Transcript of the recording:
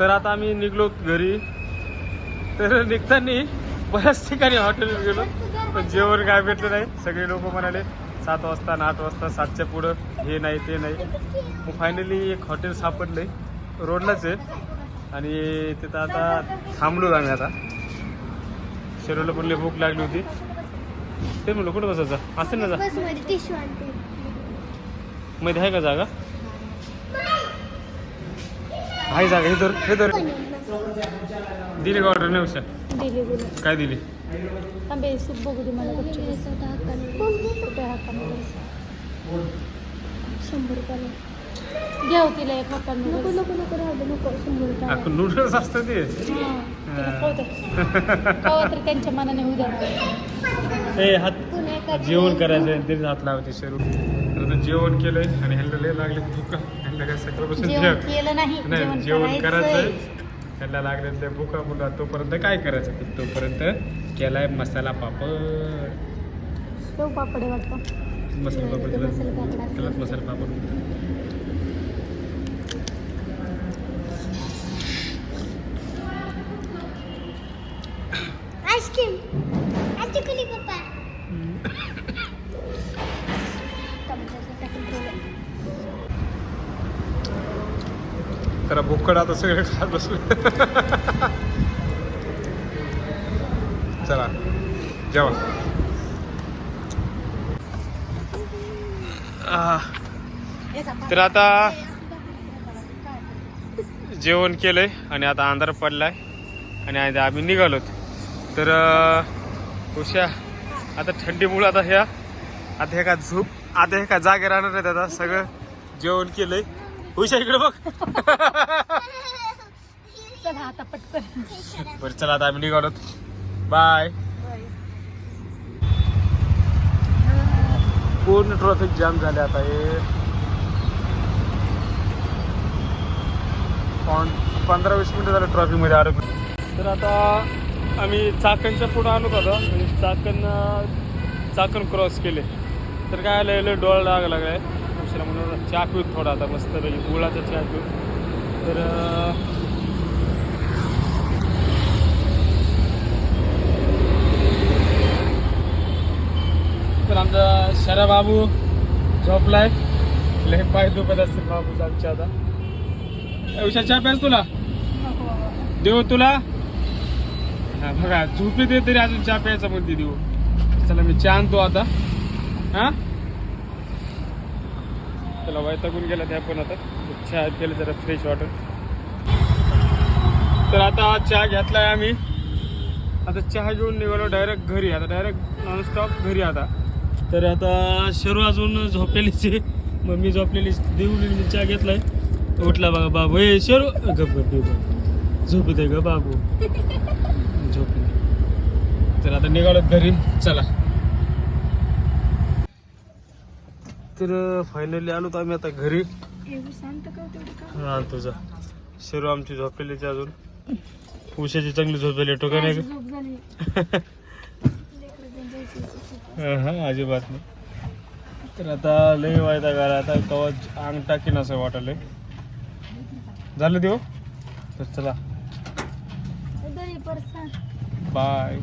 तर आता आम्ही निघलो घरी. तर निघताना बऱ्याच ठिकाणी हॉटेल गेलो. पण जेवण काय भेटलं नाही. सगळे लोक म्हणाले सात वाजता आठ वाजता सातच्या पुढं. हे नाही ते नाही. मग फायनली एक हॉटेल सापडलंय. रोडलाच आहे. आणि तिथं आता थांबलो आम्ही आता. शरीराला पण लई भूक लागली होती. ते म्हणलं कुठं बसायचं? असेल ना जा. मध्ये आहे का जागा? आहे जागा हे तर हे तर दिली का ऑर्डर नाही उशा दिली. काय दिली? थांबे सूप बघू दे मला गपचूप कुठे हातामध्ये शंभर रुपयाला. घ्या हो तिला एक हातात नको नको नको राहू दे नको शंभर रुपयाला. आपण नूडल्स असतं ते. हां, तिला तर त्यांच्या मनाने उद्या ए हात जेवण करायचं आहे तरी हात लावते शरू जेवण केलंय आणि ह्यांना लय लागले भूक. ह्यांना काय सकाळपासून जेवण केलं नाही नाही जेवण करायचंय. ह्यांना लागले ते भुका मुला. तोपर्यंत काय करायचं? तोपर्यंत केलाय मसाला पापड. पापड आहे वाटतं? मसाला पापड त्याला मसाला पापड असतं. त्यालाच मसाला पापड. आईस्क्रीम. कुली पप्पा? तर भुक्कड आता सगळे खात बसले. चला जेवा. तर आता जेवण केलंय आणि आता अंधार पडलाय आणि आता आम्ही निघालोत. तर उषा आता थंडीमुळे आता ह्या आता हे का झोप आता हे का जागे राहणार आहेत आता सगळं जेवण केलंय. उषा इकडे बघ. चला आता पटकन. बरं चला आता आम्ही निघालोत बाय पूर्ण ट्रॉफिक जाम झाले आता हे. पंधरा वीस मिनिटं झालं ट्रॉफिकमध्ये आलो. तर आता आम्ही चाकणच्या पुढं आलो होतो म्हणजे चाकण चाकण क्रॉस केले. तर काय आलं डोळा लागा लागलाय. उशिरा म्हणून चहा पिऊत थोडा आता मस्त पाहिजे गुळाचा चहा पिऊ तर तर आमचा शरा बाबू झोपलाय. लय पाय दुखत असतील बाबू आमच्या आता. ए, उषा चहा प्यास तुला? देऊ तुला? हा बघा झोपी दे तरी अजून चहा प्यायचा म्हणते देऊ. चला मी चहा आणतो आता. हा? चला वैतागून गेला त्या पण आता. चहा केलं जरा फ्रेश वाटत तर आता चहा घेतलाय आम्ही. आता चहा घेऊन निघालो डायरेक्ट घरी. आता डायरेक्ट नॉनस्टॉप घरी आता. तर आता शरू अजून झोपलेलीच आहे. मम्मी झोपलेली देऊन चहा घेतलाय. उठला बघा बाबू. ए शरू. गप गप गप झोपू दे ग बाबू. झोपले तर आता निघालो घरी. चला. तर फायनली आलो तर आम्ही आता घरी. हा तुझा शरू आमची झोपलेलीच अजून. उशाची चांगली झोप झाली टोका नाही? हा, अजिबात नाही. तर आता लय वायदा घाला आता कवच अंग टाकीन असं वाटलंय झालं देऊ तर चला. बाय